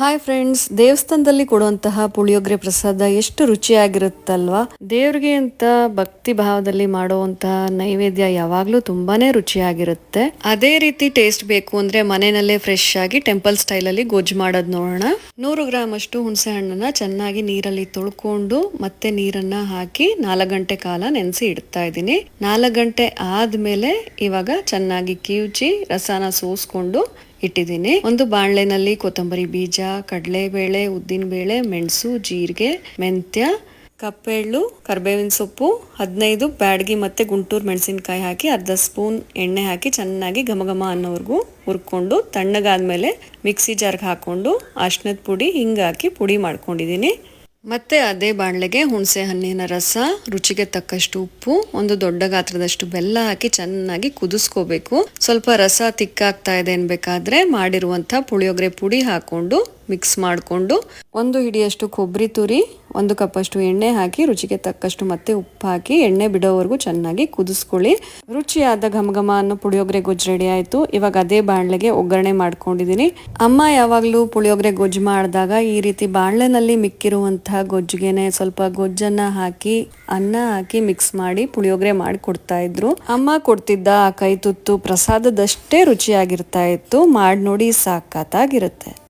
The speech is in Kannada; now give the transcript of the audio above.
ಹಾಯ್ ಫ್ರೆಂಡ್ಸ್ ದೇವಸ್ಥಾನದಲ್ಲಿ ಕೊಡುವಂತಹ ಪುಳಿಯೋಗರೆ ಪ್ರಸಾದ ಎಷ್ಟು ರುಚಿಯಾಗಿರುತ್ತಲ್ವಾ? ದೇವ್ರಿಗೆ ಅಂತ ಭಕ್ತಿ ಭಾವದಲ್ಲಿ ಮಾಡುವಂತಹ ನೈವೇದ್ಯ ಯಾವಾಗ್ಲೂ ತುಂಬಾನೇ ರುಚಿಯಾಗಿರುತ್ತೆ. ಅದೇ ರೀತಿ ಟೇಸ್ಟ್ ಬೇಕು ಅಂದ್ರೆ ಮನೆಯಲ್ಲೇ ಫ್ರೆಶ್ ಆಗಿ ಟೆಂಪಲ್ ಸ್ಟೈಲ್ ಅಲ್ಲಿ ಗೊಜ್ಜು ಮಾಡೋದ್ ನೋಡೋಣ. ನೂರು ಗ್ರಾಮ್ ಅಷ್ಟು ಹುಣಸೆ ಹಣ್ಣನ್ನ ಚೆನ್ನಾಗಿ ನೀರಲ್ಲಿ ತೊಳ್ಕೊಂಡು ಮತ್ತೆ ನೀರನ್ನ ಹಾಕಿ ನಾಲ್ಕು ಗಂಟೆ ಕಾಲ ನೆನೆಸಿ ಇಡ್ತಾ ಇದ್ದೀನಿ. ನಾಲ್ಕು ಗಂಟೆ ಆದ್ಮೇಲೆ ಇವಾಗ ಚೆನ್ನಾಗಿ ಕಿವುಚಿ, ರಸನ ಸೋಸ್ಕೊಂಡು ಇಟ್ಟಿದ್ದೀನಿ. ಒಂದು ಬಾಣಲೆನಲ್ಲಿ ಕೊತ್ತಂಬರಿ ಬೀಜ, ಕಡಲೆಬೇಳೆ, ಉದ್ದಿನಬೇಳೆ, ಮೆಣಸು, ಜೀರಿಗೆ, ಮೆಂತ್ಯ, ಕಪ್ಪೆಳ್ಳು, ಕರ್ಬೇವಿನ ಸೊಪ್ಪು, ಹದಿನೈದು ಬ್ಯಾಡ್ಗಿ ಮತ್ತೆ ಗುಂಟೂರು ಮೆಣಸಿನಕಾಯಿ ಹಾಕಿ ಅರ್ಧ ಸ್ಪೂನ್ ಎಣ್ಣೆ ಹಾಕಿ ಚೆನ್ನಾಗಿ ಘಮ ಘಮ ಅನ್ನೋವರೆಗೂ ಹುರ್ಕೊಂಡು ತಣ್ಣಗಾದ್ಮೇಲೆ ಮಿಕ್ಸಿ ಜಾರ್ಗೆ ಹಾಕೊಂಡು ಅರ್ಶಿನದ ಪುಡಿ ಹಿಂಗೆ ಹಾಕಿ ಪುಡಿ ಮಾಡ್ಕೊಂಡಿದ್ದೀನಿ. ಮತ್ತೆ ಅದೇ ಬಾಣಲೆಗೆ ಹುಣಸೆ ಹಣ್ಣಿನ ರಸ, ರುಚಿಗೆ ತಕ್ಕಷ್ಟು ಉಪ್ಪು, ಒಂದು ದೊಡ್ಡ ಗಾತ್ರದಷ್ಟು ಬೆಲ್ಲ ಹಾಕಿ ಚೆನ್ನಾಗಿ ಕುದಿಸ್ಕೋಬೇಕು. ಸ್ವಲ್ಪ ರಸ ತಿಕ್ಕಾಗ್ತಾ ಇದೆ ಅನ್ಬೇಕಾದ್ರೆ ಮಾಡಿರುವಂತ ಪುಳಿಯೋಗರೆ ಪುಡಿ ಹಾಕೊಂಡು ಮಿಕ್ಸ್ ಮಾಡಿಕೊಂಡು ಒಂದು ಹಿಡಿಯಷ್ಟು ಕೊಬ್ಬರಿ ತುರಿ, ಒಂದು ಕಪ್ಪಷ್ಟು ಎಣ್ಣೆ ಹಾಕಿ, ರುಚಿಗೆ ತಕ್ಕಷ್ಟು ಮತ್ತೆ ಉಪ್ಪು ಹಾಕಿ, ಎಣ್ಣೆ ಬಿಡೋವರೆಗೂ ಚೆನ್ನಾಗಿ ಕುದಿಸ್ಕೊಳ್ಳಿ. ರುಚಿಯಾದ ಘಮ ಘಮ ಅನ್ನೋ ಪುಳಿಯೋಗರೆ ಗೊಜ್ಜು ರೆಡಿ ಆಯಿತು. ಇವಾಗ ಅದೇ ಬಾಣಲೆಗೆ ಒಗ್ಗರಣೆ ಮಾಡ್ಕೊಂಡಿದ್ದೀನಿ. ಅಮ್ಮ ಯಾವಾಗಲೂ ಪುಳಿಯೋಗರೆ ಗೊಜ್ಜು ಮಾಡಿದಾಗ ಈ ರೀತಿ ಬಾಣಲೆನಲ್ಲಿ ಮಿಕ್ಕಿರುವಂತಹ ಗೊಜ್ಜಿಗೆನೆ ಸ್ವಲ್ಪ ಗೊಜ್ಜನ್ನ ಹಾಕಿ, ಅನ್ನ ಹಾಕಿ ಮಿಕ್ಸ್ ಮಾಡಿ ಪುಳಿಯೋಗರೆ ಮಾಡಿ ಕೊಡ್ತಾ ಇದ್ರು. ಅಮ್ಮ ಕೊಡ್ತಿದ್ದ ಆ ಕೈ ತುತ್ತು ಪ್ರಸಾದದಷ್ಟೇ ರುಚಿಯಾಗಿರ್ತಾ ಇತ್ತು. ಮಾಡಿ ನೋಡಿ ಸಾಕಾತಾಗಿರುತ್ತೆ.